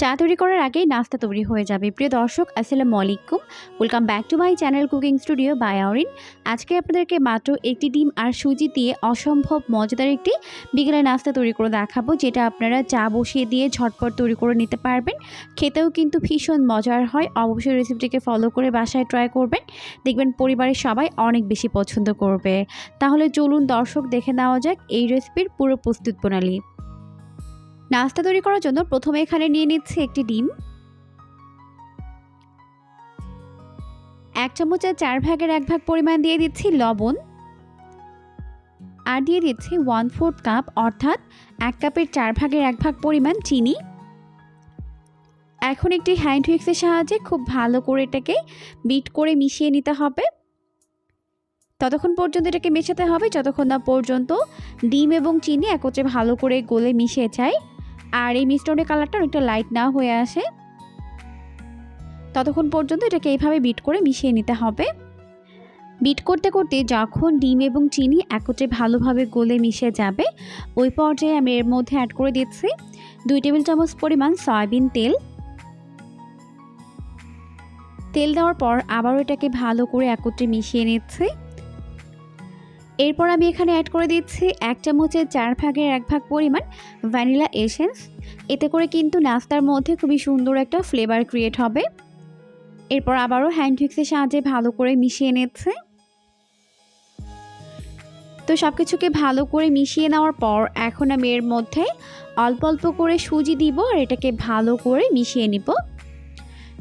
চা তৈরি করার আগেই নাস্তা তৈরি হয়ে যাবে। প্রিয় দর্শক, আসসালামু আলাইকুম। Welcome back to my channel cooking studio by Aurin আজকে আপনাদেরকে মাত্র একটি ডিম আর সুজি দিয়ে অসম্ভব মজাদার একটি বিকেলের নাস্তা তৈরি করে দেখাবো, যেটা আপনারা চা বসিয়ে দিয়ে ঝটপট তৈরি করে নিতে পারবেন। খেতেও কিন্তু ভীষণ মজার হয়। অবশ্যই রেসিপিটিকে ফলো করে বাসায় ট্রাই করবেন। দেখবেন পরিবারের সবাই অনেক বেশি পছন্দ করবে। তাহলে চলুন দর্শক দেখে নেওয়া যাক এই রেসিপির পুরো প্রস্তুত প্রণালী। নাস্তা তৈরি করার জন্য প্রথমে এখানে নিয়ে নিচ্ছি একটি ডিম। এক চামচের চার ভাগের এক ভাগ পরিমাণ দিয়ে দিচ্ছি লবণ। আর দিয়ে দিচ্ছি ওয়ান ফোর্থ কাপ অর্থাৎ এক কাপের চার ভাগের এক ভাগ পরিমাণ চিনি। এখন একটি হ্যান্ড হুইক্সের সাহায্যে খুব ভালো করে এটাকে বিট করে মিশিয়ে নিতে হবে। ততক্ষণ পর্যন্ত এটাকে মেশাতে হবে, যতক্ষণ না পর্যন্ত ডিম এবং চিনি একত্রে ভালো করে গলে মিশে যায়। আর এই মিশ্রণের কালারটা অনেকটা লাইট না হয়ে আসে। ততক্ষণ পর্যন্ত এটাকে এইভাবে বিট করে মিশিয়ে নিতে হবে। বিট করতে করতে যখন ডিম এবং চিনি একত্রে ভালোভাবে গলে মিশে যাবে, ওই পর্যায়ে আমি এর মধ্যে অ্যাড করে দিচ্ছি দুই টেবিল চামচ পরিমাণ সয়াবিন তেল। তেল দেওয়ার পর আবারও এটাকে ভালো করে একত্রে মিশিয়ে নিচ্ছি। এরপর আমি এখানে অ্যাড করে দিচ্ছি এক চামচের চার ভাগের এক ভাগ পরিমাণ ভ্যানিলা এসেন্স এতে করে কিন্তু নাস্তার মধ্যে খুবই সুন্দর একটা ফ্লেভার ক্রিয়েট হবে। এরপর আবারও হ্যান্ড হুইক্সের সাহায্যে ভালো করে মিশিয়ে নিচ্ছে। তো সব কিছুকে ভালো করে মিশিয়ে নেওয়ার পর এখন আমি এর মধ্যে অল্প অল্প করে সুজি দিব আর এটাকে ভালো করে মিশিয়ে নিব।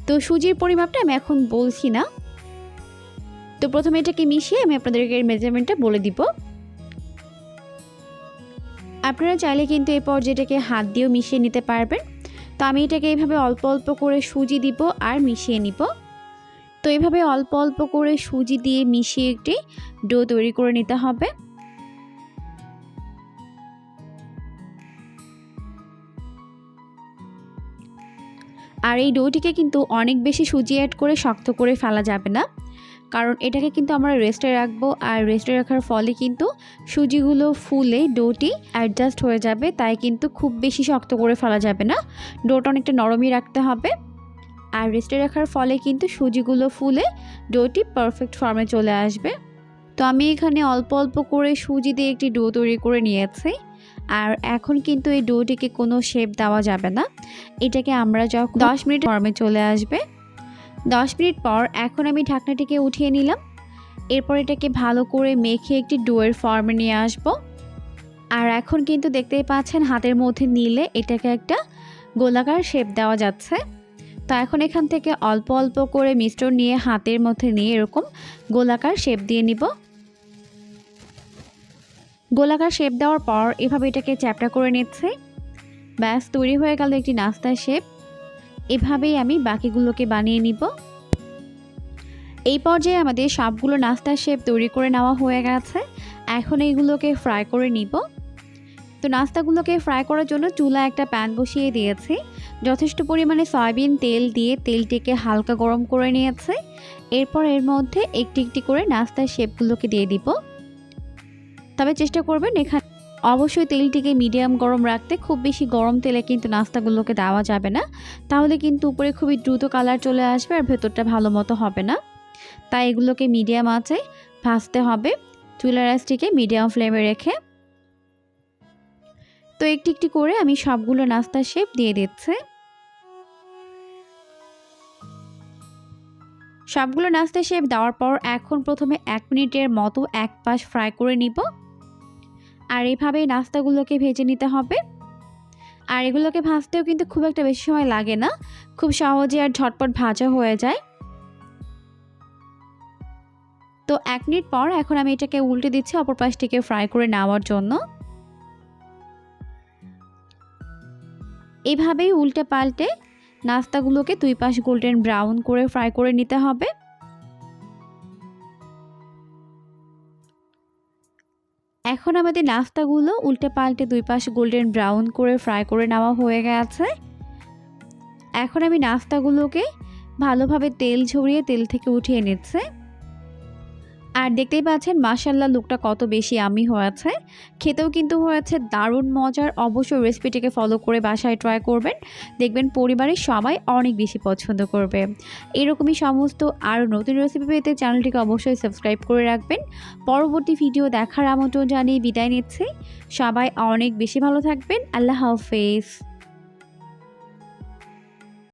তো সুজির পরিমাপটা আমি এখন বলছি না। তো প্রথমে এটাকে মিশিয়ে আমি আপনাদেরকে মেজারমেন্টটা বলে দিব। আপনারা চাইলে কিন্তু এই পর্যায়েটাকে হাত দিয়েও মিশিয়ে নিতে পারবেন। তো আমি এটাকে এইভাবে অল্প অল্প করে সুজি দিব আর মিশিয়ে নিব। তো এইভাবে অল্প অল্প করে সুজি দিয়ে মিশিয়ে একটি ডো তৈরি করে নিতে হবে। আর এই ডোটিকে কিন্তু অনেক বেশি সুজি অ্যাড করে শক্ত করে ফেলা যাবে না। কারণ এটাকে কিন্তু আমরা রেস্টে রাখব আর রেস্টে রাখার ফলে কিন্তু সুজিগুলো ফুলে, ডোটি অ্যাডজাস্ট হয়ে যাবে, তাই কিন্তু খুব বেশি শক্ত করে ফেলা যাবে না। ডোটা অনেকটা নরমই রাখতে হবে। আর রেস্টে রাখার ফলে কিন্তু সুজিগুলো ফুলে, ডোটি পারফেক্ট ফর্মে চলে আসবে। তো আমি এখানে অল্প অল্প করে সুজি দিয়ে একটি ডো তৈরি করে নিয়েছি। আর এখন কিন্তু এই ডোটিকে কোনো শেপ দেওয়া যাবে না। এটাকে আমরা যখন দশ মিনিট ফর্মে চলে আসবে দশ মিনিট পর এখন আমি ঢাকনাটিকে উঠিয়ে নিলাম। এরপর এটাকে ভালো করে মেখে একটি ডোয়ের ফর্মে নিয়ে আসব। আর এখন কিন্তু দেখতেই পাচ্ছেন হাতের মধ্যে নিলে এটাকে একটা গোলাকার শেপ দেওয়া যাচ্ছে। তো এখন এখান থেকে অল্প অল্প করে মিশ্রণ নিয়ে হাতের মধ্যে নিয়ে এরকম গোলাকার শেপ দিয়ে নিব। গোলাকার শেপ দেওয়ার পর এভাবে এটাকে চ্যাপটা করে নিচ্ছে। ব্যাস, তৈরি হয়ে গেল একটি নাস্তার শেপ এভাবেই আমি বাকিগুলোকে বানিয়ে নিব। এই পর্যায়ে আমাদের সবগুলো নাস্তার শেপ তৈরি করে নেওয়া হয়ে গেছে। এখন এইগুলোকে ফ্রাই করে নিব। তো নাস্তাগুলোকে ফ্রাই করার জন্য চুলা একটা প্যান বসিয়ে দিয়েছি। যথেষ্ট পরিমাণে সয়াবিন তেল দিয়ে তেলটিকে হালকা গরম করে নিয়েছে। এরপর এর মধ্যে একটি একটি করে নাস্তার শেপগুলোকে দিয়ে দিব। তবে চেষ্টা করবেন এখানে অবশ্যই তেলটিকে মিডিয়াম গরম রাখতে খুব বেশি গরম তেলে কিন্তু নাস্তাগুলোকে দেওয়া যাবে না। তাহলে কিন্তু উপরে খুবই দ্রুত কালার চলে আসবে আর ভেতরটা ভালো মতো হবে না। তাই এগুলোকে মিডিয়াম আছে ভাজতে হবে। চুলার আঁচটিকে মিডিয়াম ফ্লেমে রেখে। তো একটি একটি করে আমি সবগুলো নাস্তার শেপ দিয়ে দিচ্ছে। সবগুলো নাস্তা শেপ দেওয়ার পর এখন প্রথমে এক মিনিটের মতো এক পাশ ফ্রাই করে নিব। আর এইভাবেই নাস্তাগুলোকে ভেজে নিতে হবে। আর এগুলোকে ভাজতেও কিন্তু খুব একটা বেশি সময় লাগে না। খুব সহজে আর ঝটপট ভাজা হয়ে যায়। তো এক মিনিট পর এখন আমি এটাকে উল্টে দিচ্ছি অপর পাশটিকে ফ্রাই করে নেওয়ার জন্য। এভাবেই উল্টে পাল্টে নাস্তাগুলোকে দুই পাশ গোল্ডেন ব্রাউন করে ফ্রাই করে নিতে হবে। এখন আমাদের নাস্তাগুলো উল্টে পাল্টে দুই পাশ গোল্ডেন ব্রাউন করে ফ্রাই করে নেওয়া হয়ে গেছে। এখন আমি নাস্তাগুলোকে ভালোভাবে তেল ঝরিয়ে তেল থেকে উঠিয়ে নিচ্ছে। আর দেখতেই পাচ্ছেন মাসাল্লাহ লুকটা কত বেশি আমি হয়েছে। খেতেও কিন্তু হয়েছে দারুণ মজার। অবশ্যই রেসিপিটিকে ফলো করে বাসায় ট্রাই করবেন। দেখবেন পরিবারের সবাই অনেক বেশি পছন্দ করবে। এরকমই সমস্ত আরও নতুন রেসিপি পেতে চ্যানেলটিকে অবশ্যই সাবস্ক্রাইব করে রাখবেন। পরবর্তী ভিডিও দেখার আমন্ত্রণ জানিয়ে বিদায় নিচ্ছি। সবাই অনেক বেশি ভালো থাকবেন। আল্লাহ হাফেজ।